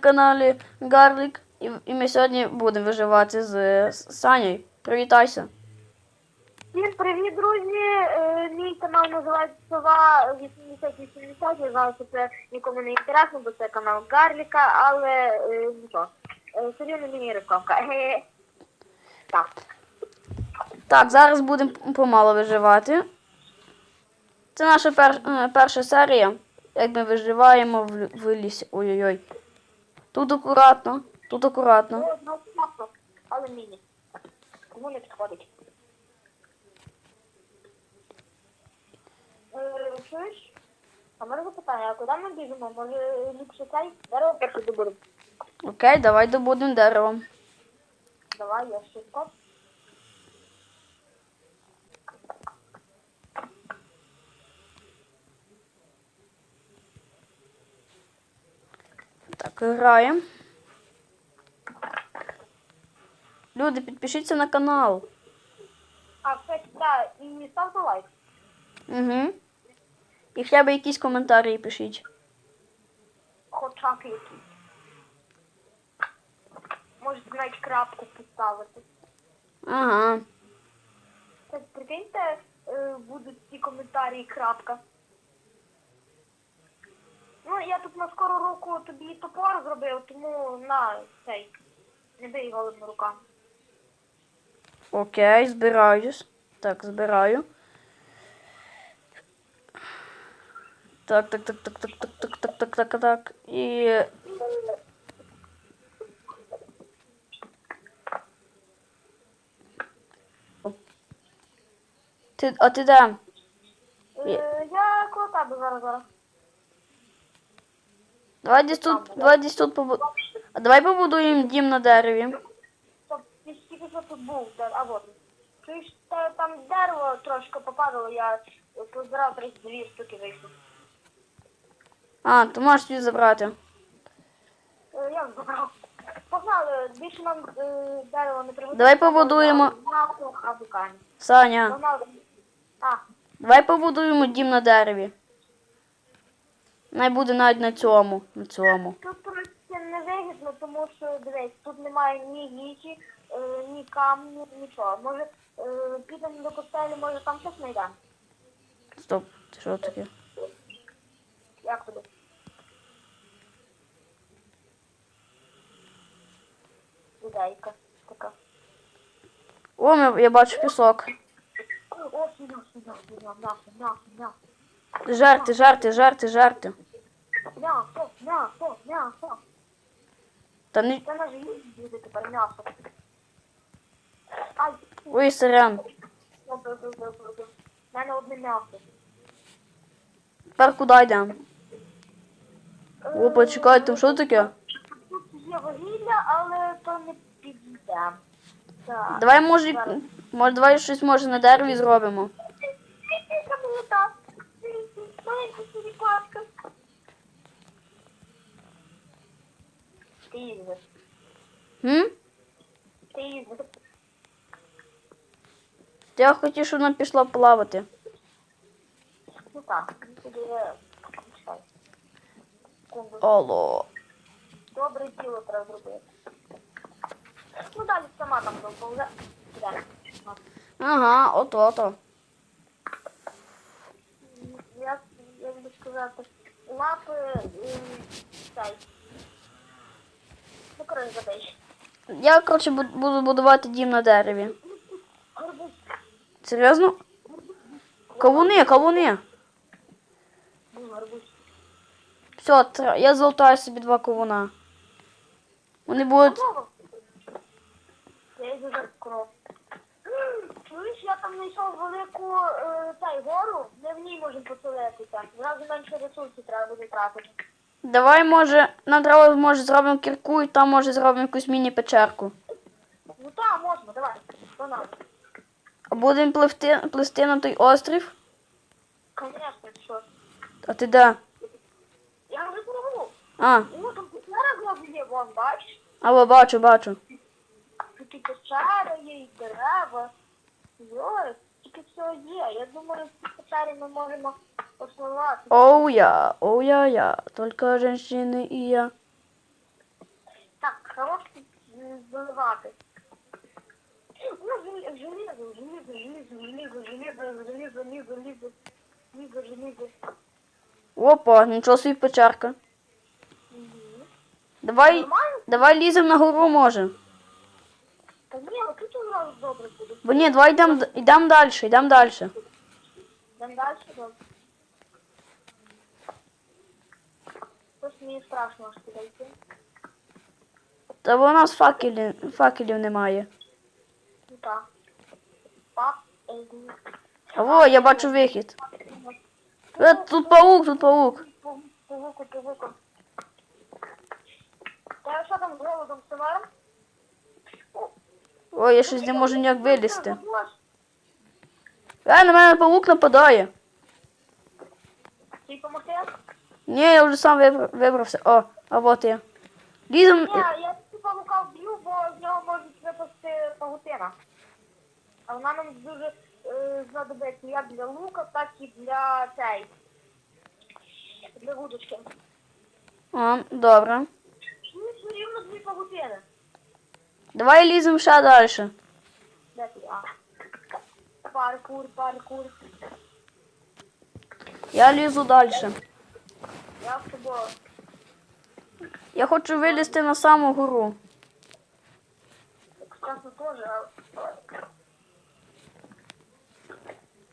каналі Гарлік. І, і ми сьогодні будемо виживати з, з Санєю. Привітайся. Всім привіт, друзі! Е, Мій канал називається Сова 8080. Я знаю, що це нікому не інтересно, бо це канал Гарліка, але е, нічого. Е, Серйозно мені рекламка. Так. Так, зараз будемо помало виживати. Це наша пер, е, перша серія. Як ми виживаємо в, лю- в лісі. Ой-ой-ой. Тут акуратно, тут акуратно. Ну, ну, але міні. Кому не підходить. Е, Чуєш? А мене запитання, а куди ми біжимо? Може ліпше цей дерево перше добудемо? Окей, давай добудемо дерево. Давай, я швидко. Граємо. Люди, підпишіться на канал. А, кстати, да, і ставте лайк. Угу. І хоча б якісь коментарі пишіть. Хоча б якийсь. Можете навіть крапку поставити. Ага. Так, прикиньте, е, будуть ці коментарі крапка. Ну, я тут на скору руку тобі топор зробив, тому на цей. Не бий голими руками. Окей, збираюсь. Так, збираю. Так, так, так, так, так, так, так, так, так, так, так. І. Ти, а ти де? Е, я коло тебе зараз зараз. Давай десь тут, давай десь тут побу... А давай побудуємо дім на дереві. Ти ж тільки що тут був, а от. Чуєш, та- там дерево трошки попадало, я позбирав 32 штуки вийшло. А, то можеш собі забрати. Я забрав. Погнали, більше нам дерево не пригодиться. Давай побудуємо. Саня. А, давай побудуємо дім на дереві. Най буде навіть на цьому. На цьому. тут просто не вигідно, тому що дивись, тут немає ні їжі, е, ні камню, нічого. Може, е, підемо до костелі, може там щось знайдемо. Стоп, це що таке? Як тобі? Ідейка така. О, я, бачу пісок. О, сюди, сюди, сюди, м'ясо, м'ясо, м'ясо. Жарти, жарти, жарти, жарти. М'ясо, м'ясо, м'ясо. Та не. Це наш їсть буде тепер м'ясо. Ай, Ой, сорян. У мене одне м'ясо. Тепер куди йдемо? О, почекай, там що таке? Тут є вугілля, але то не підійде. Так. Давай може, може давай щось може на дереві зробимо. Ти їздиш. Хм? Ти їздиш. Я хотів, щоб вона пішла плавати. Ну так, тоді я... Чекай. Секунду. Алло. Добре діло треба зробити. Ну далі сама там доповзе. Ага, ото-то. Я, як би сказати, лапи е, цей. Коротше. Я, коротше, буду будувати дім на дереві. Серйозно? Кавуни, кавуни. Все, я золотаю собі два кавуна. Вони будуть. Я йду за кров. Чуєш, я там знайшов велику е, цей гору, не в ній можемо поселитися. Зразу менше ресурсів треба буде тратити. Давай, може, нам треба, може, зробимо кірку і там, може, зробимо якусь міні-печерку. Ну так, можна, давай. До нас. А будемо пливти, плисти на той острів. Звісно, що. А ти де? Я вже пробував. А, Ну, там печера главі є, вон, бачиш? або бачу, бачу. Тут і печера є, і дерева. Йой, тільки все є. Я думаю, в цій печері ми можемо основати. Оу я, оу я, я, только женщины и я. заливати. Ну, желе- железо, железо, железо, железо, железо, железо, железо, железо, железо, железо. Опа, нічого собі печерка. Давай, Нормально? давай ліземо на гору, може. одразу добре буде. Бо ні, давай йдемо йдем далі, йдемо далі. Йдемо далі, добре. Просто мені страшно аж туди йти. Та бо у нас факелів, факелів немає. Ну так. Пап, е, О, я бачу вихід. Е, тут паук, тут паук. Павуку, павуку. Та що там з голодом з товаром? Ой, я щось не можу ніяк вилізти. Е, на мене паук нападає. Тобі помогти? Ні, я вже сам вибр- вибрався. О, а от я. Лізем. Ні, я цю павука вб'ю, бо з нього можуть випасти павутина. А вона нам дуже е, знадобиться як для лука, так і для цей. Для вудочки. О, добре. Ну, все рівно дві павутини. Давай ліземо ще далі. А. Паркур, паркур. Я лізу далі. Я з тобою. Я хочу вилізти на саму гору. Так чесно теж, а...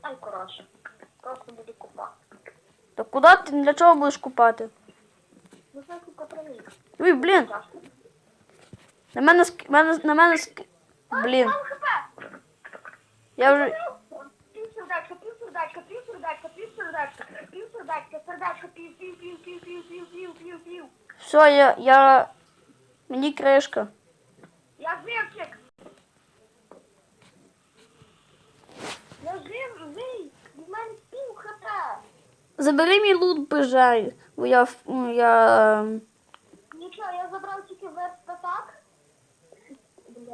Ай, коротше. Просто буду купати. То куди ти для чого будеш купати? Ну, тільки примір. Ой, блін, на мене ск... мене, на мене ск... Блін, я вже. Пів сердечка, пів сердечка, пів сердечка, пів сердечка, пів сердечка, сердечка, пів, пів, пів, пів, пів, пів, пів, пів, пів. Все, я. я... Мені кришка. Я живчик. Я жив, жив. В мене пів хп. Забери мій лут, бажай. Бо я. я... ем, Нічого, я забрав.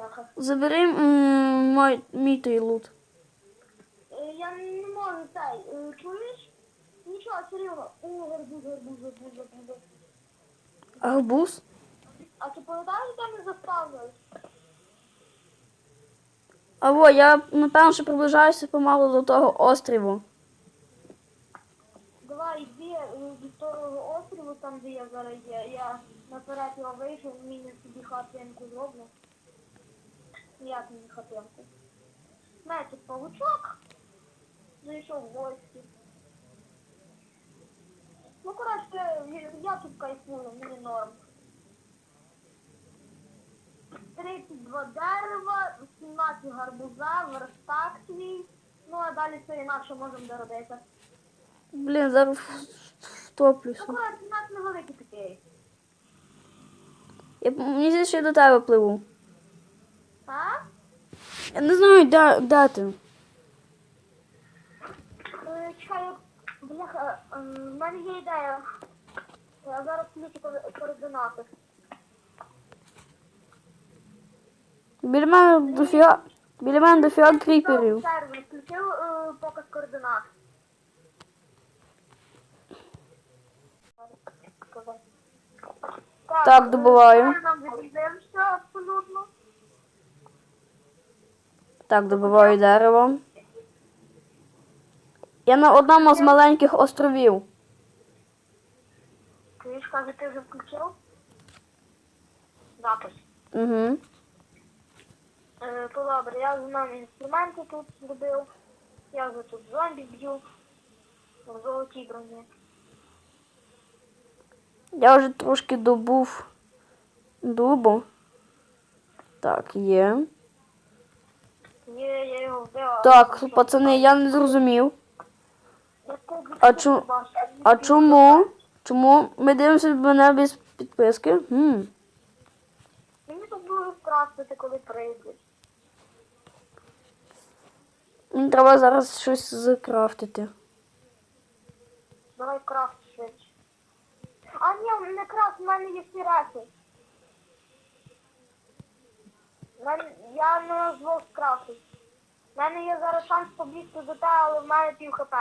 Бляха. Забери м, мой, мій той лут. Е, Я не можу цей. е, Чуєш? Нічого, рівно. О, гарбуз, гарбуз, гарбуз, гарбуз. Арбуз? А ти пам'ятаєш, де ми заставили? Або я напевно що приближаюся помалу до того остріву. Давай йди е, від того острову, там де я зараз є. Я наперед його вийшов, мені собі хатинку зроблю. Як мені хатинку? Значить, павучок. Зайшов в гості. Ну, коротше, я- я тут кайфую, мені норм. 32 дерева, 17 гарбуза, верстак свій. Ну, а далі все інакше можемо доробити. Блін, зараз втоплюся. Ну, коротше, у нас невеликий такий. Я, мені здається, що я до тебе пливу. А? Я не знаю, де, де ти. Е, бляха, е, в мене є ідея. Я зараз включу ко- координати. Біля мене дофіга. Біля мене дофіга кріперів. Сервер включив е, показ координат. Так, е, Нам відійдемося абсолютно. Так, добиваю дерево. Я на одному з маленьких островів. Каже, ти вже включив? Запис. Угу. Е, то добре, я з нами інструменти тут зробив. Я вже тут зомбі б'ю. В золотій броні. Я вже трошки добув дубу. Так, є. Є, я його вбила. Так, пацани, я не зрозумів. А чу- А чому? Чому ми дивимося мене без підписки? Хм. Мені тут буде втратити, коли прийдуть. Мені треба зараз щось закрафтити. Давай крафт швидше. А ні, не крафт, в мене є сіраси. Мен... Я не назвав скрафтити. У мене є зараз шанс побігти до тебе, але в мене пів хп.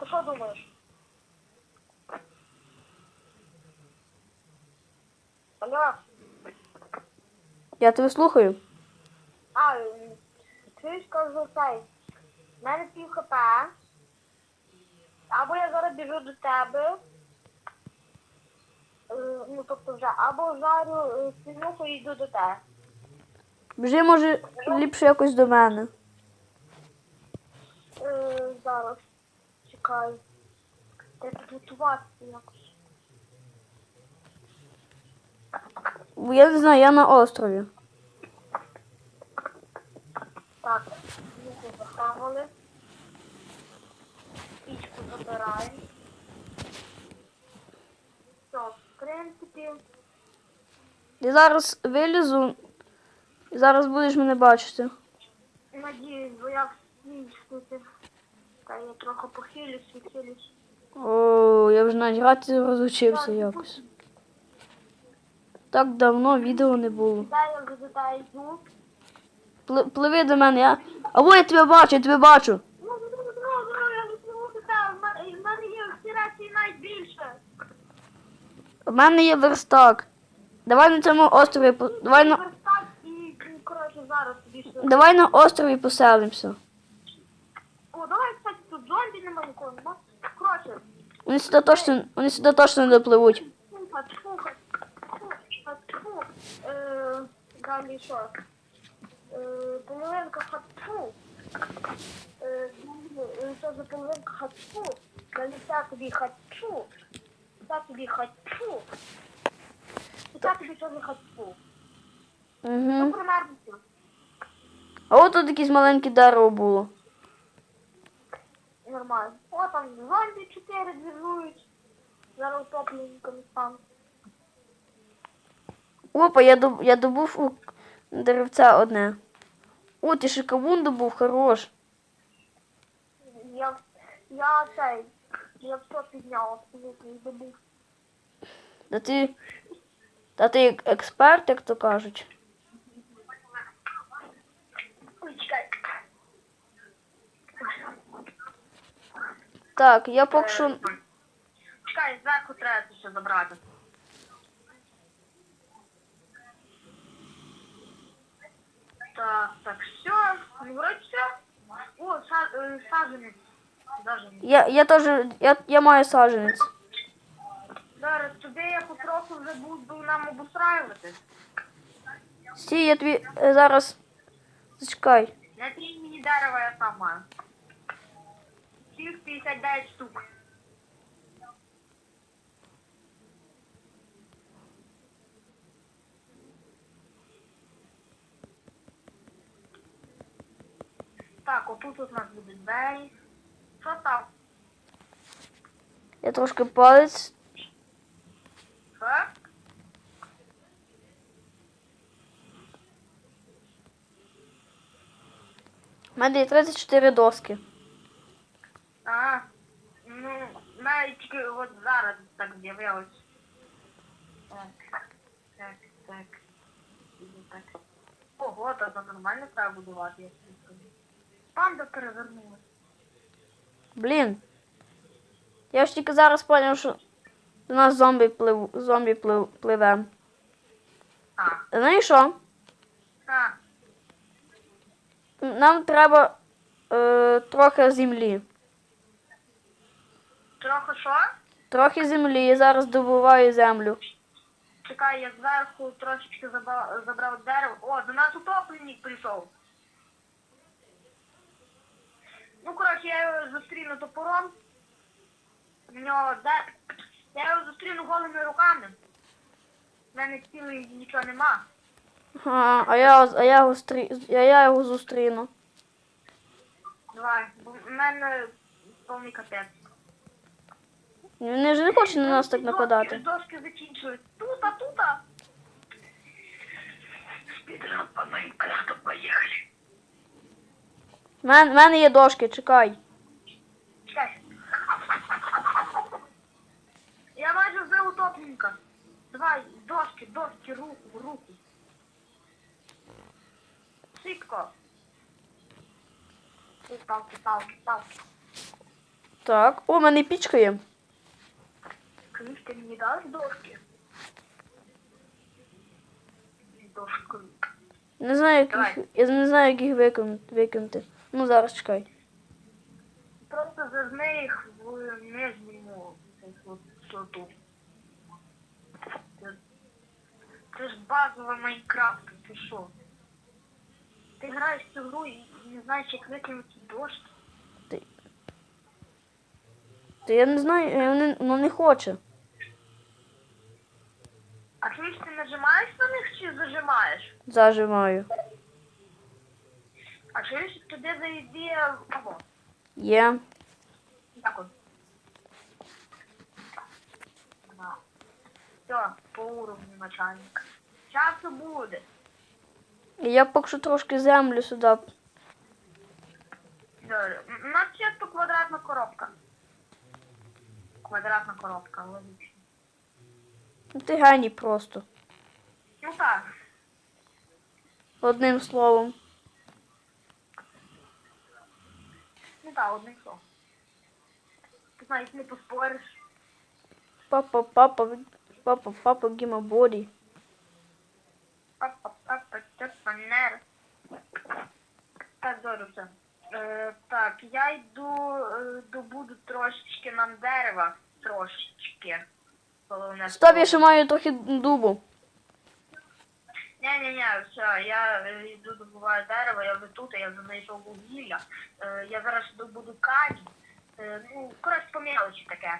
Ти що думаєш? Алло. Я тебе слухаю. А, чуєш, кажу, цей. В мене пів хп. Або я зараз біжу до тебе. Е, Ну, тобто вже, або жарю е, свинуху і йду до тебе. Біжи, може, ліпше якось до мене. Е, зараз. Чекай. Треба підготуватися якось. Бо Я не знаю, я на острові. Так, свинуху захавали. Пічку забираємо. Все, принципі. Я зараз вилізу, і зараз будеш мене бачити. Надіюсь, бо я встиг. Та я трохи похилюсь, відхилюсь. О, я вже навіть грати розучився якось. Так давно відео не було. Пливи до мене, я. Або я тебе бачу, я тебе бачу. Ну, ну, ну, ну, ну, я вже пливу туди, в мене- в мене є всі речі найбільше. У мене є верстак. Давай на цьому острові давай на Верстак і, коротше, зараз тобі ще. давай на острові поселимося. О, давай, кстати, тут зомбі нема нікого, нема. Коротше, Вони сюди точно, вони сюди точно не допливуть. слухай, слухай, слухай, слухай. Е, далі що? Е, половинка хатфу. Е, е, що за половинка хатфу? Далі це тобі хатфу. Це тобі. І це тобі що хатфу? Ну, Угу. примерно. А от тут якесь маленьке дерево було. Нормально. О, там зомбі 4 движують. Зараз утопленниками стан. Опа, я доб, я добув у деревця одне. О, ти ще кавун добув, хорош. Я, я цей, я все підняв, абсолютно і добув. Та ти. Та ти експерт, як то кажуть. Так, я поки що. Чекай, зверху треба це ще забрати. Так, так, все. Ну, вроде все. О, са, э, саженець. Саженець. Я, я теж. Я, я маю саджанець. Зараз тобі я потроху вже буду нам обустраювати. Стій, я тобі е, зараз. Зачекай. Не три мені дерева я сам маю. Всіх 59 штук. Так, отут у нас буде двері. Що там? Я трошки палець. Що? У мене є 34 доски. А, ну, навіть тільки от зараз так з'явилось. Так, так, так. Так. Ого, то це нормально треба будувати, я скажу. Панда перевернулась. Блін. Я ж тільки зараз зрозумів, що до нас зомбі плив, зомбі плив, пливе. А, Ну і що? а, Нам треба е, трохи землі. трохи що? Трохи землі, я зараз добуваю землю. Чекай, я зверху трошечки забрав, забрав дерево. О, до нас утопленник прийшов. Ну, коротше, я його зустріну топором. В нього де... Я його зустріну голими руками. В мене цілої нічого нема. А, а я, а я, його стрі, а я його зустріну. Давай, бо в мене повний капець. Вони ж не хочуть на нас так нападати. Дошки закінчують. Тута, тута. Спідран по Майнкрафту поїхали. У мене, в мене є дошки, чекай. Чекай. Я майже вже утопленника. Давай, дошки, дошки, руку, руку. Швидко. Палки, палки, палки. Так, о, в мене пічка є. Криш, ти мені даш дошки? дошкою. Не знаю, як Давай. я не знаю, як їх викинути. Ну, зараз чекай. Просто зажми їх в нижньому слоту. Це, це ж базова Майнкрафт, ти що? Ти граєш в цю гру і не знаєш, як викинути дошки. Та я не знаю, я не, ну не хоче. А чуєш, ти нажимаєш на них чи зажимаєш? Зажимаю. А чуєш, туди зайди або Є. так от. Да. Все, по уровню начальника. Часу буде. Я поки що трошки землю сюди. Добре. У нас чисто квадратна коробка. Квадратна коробка, логічно. Ну, Ти геній просто. Ну так. Одним словом. Ну так, одне слово. Ти навіть не поспориш. Папа, папа, папа, папа, гіма боді. Папа, папа. Так, добре, все. Е, так, я йду, е, добуду трошечки нам дерева. Трошечки. Головне. Стоп, я ще маю трохи дубу. Ні-ні-ні, все, я е, йду добуваю дерево, я вже тут, я вже знайшов вугілля. Е, я зараз добуду камінь. Е, ну, коротше, по мелочі таке.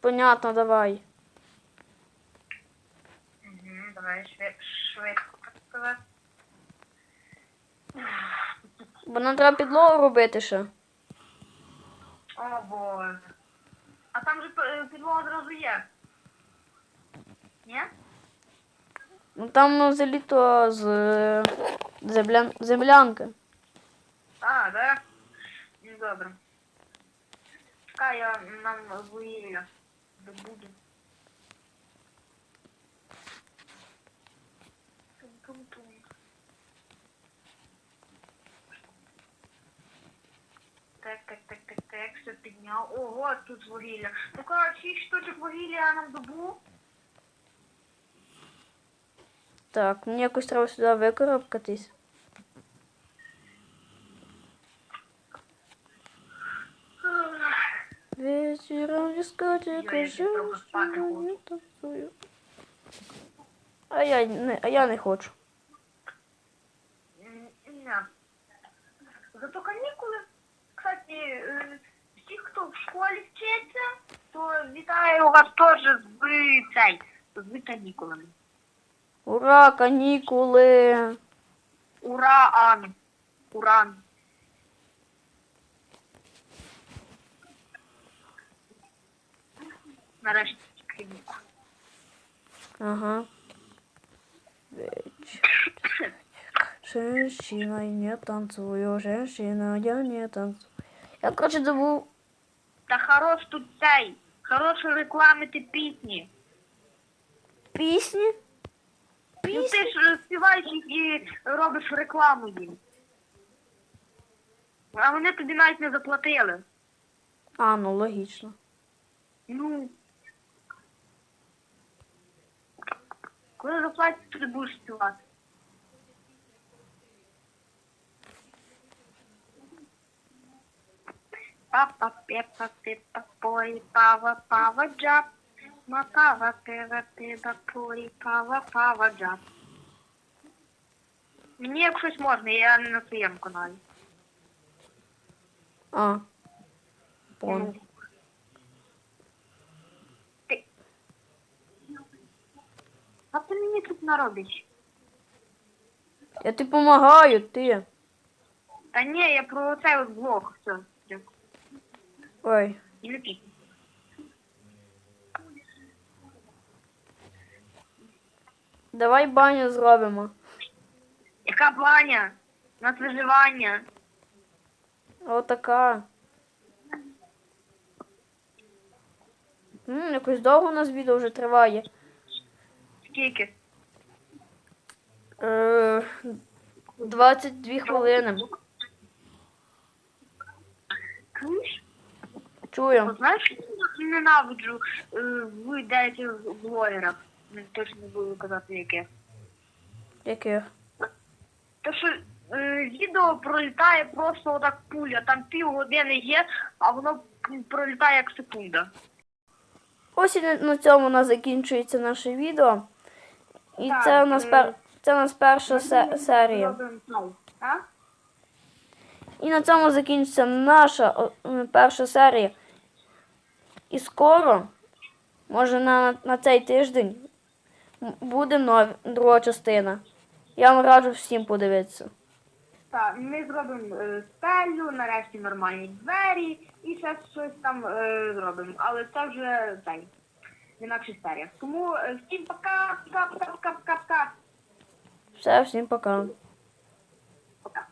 Понятно, давай. Угу, давай швид, швидко сказати. Бо нам треба підлогу робити ще. О боже. А там же е, підлога одразу є. Ні? Ну там ну, заліто з е, земля... землянки. А, да? Ну, добре. Чекай, я нам вугілля добуду. Так, так, так, так, так, все підняв. Ого, тут вугілля. Ну, коротше, шість штучок вугілля я нам добув. Так, мені якось треба сюди викарабкатись. Вечером в дискотеку Я спати не хочу. танцює. А я не, а я не хочу. М, Ні. Зато канікули, кстати, е, всі, хто в школі вчиться, то вітаю вас теж з цей, з канікулами. Ура, канікули! Ура, Ан! Уран! Нарешті канікули. Ага. Женщина, я не танцую, женщина, я не танцую. Я, короче, добув Та хорош тут цей, хорошо рекламити пісні. пісні. Ну Пісні? ти ж співаєш їх і робиш рекламу їм. А вони тобі навіть не заплатили. А, ну логічно. Ну. Коли заплатять, то ти будеш співати. Папа, пепа, пепа, пой, пава, пава, джаб. Ма пава, пева, пева, пой, пава, пава, джаб. Мені як щось можна, я не на своєму каналі. А. Пон. Ну. Ти... А ти мені тут наробиш? Я тобі помагаю, ти. Та ні, я про цей от блог. Все. Ой. Давай баню зробимо. Яка баня? У нас виживання. Отака. М, якось довго у нас відео вже триває. Скільки? Е, 22 хвилини. Чуєш? Чую. Знаєш, я ненавиджу е, в деяких блогерах. Не точно не буду казати яке. Яких? То що е, відео пролітає просто отак пуля, там півгодини є, а воно пролітає як секунда. Ось і на- цьому у нас закінчується наше відео. І Так, це у нас е, пер... це у нас перша се- серія. І на цьому закінчиться наша перша серія. І скоро, може на, на цей тиждень, буде нов, друга частина. Я вам раджу всім подивитися. Так, ми зробимо е, стелю, нарешті нормальні двері і ще щось там е, зробимо. Але це вже цей, інакше серія. Тому е, всім пока, пока, пока, пока, пока, пока. Все, всім пока. Пока.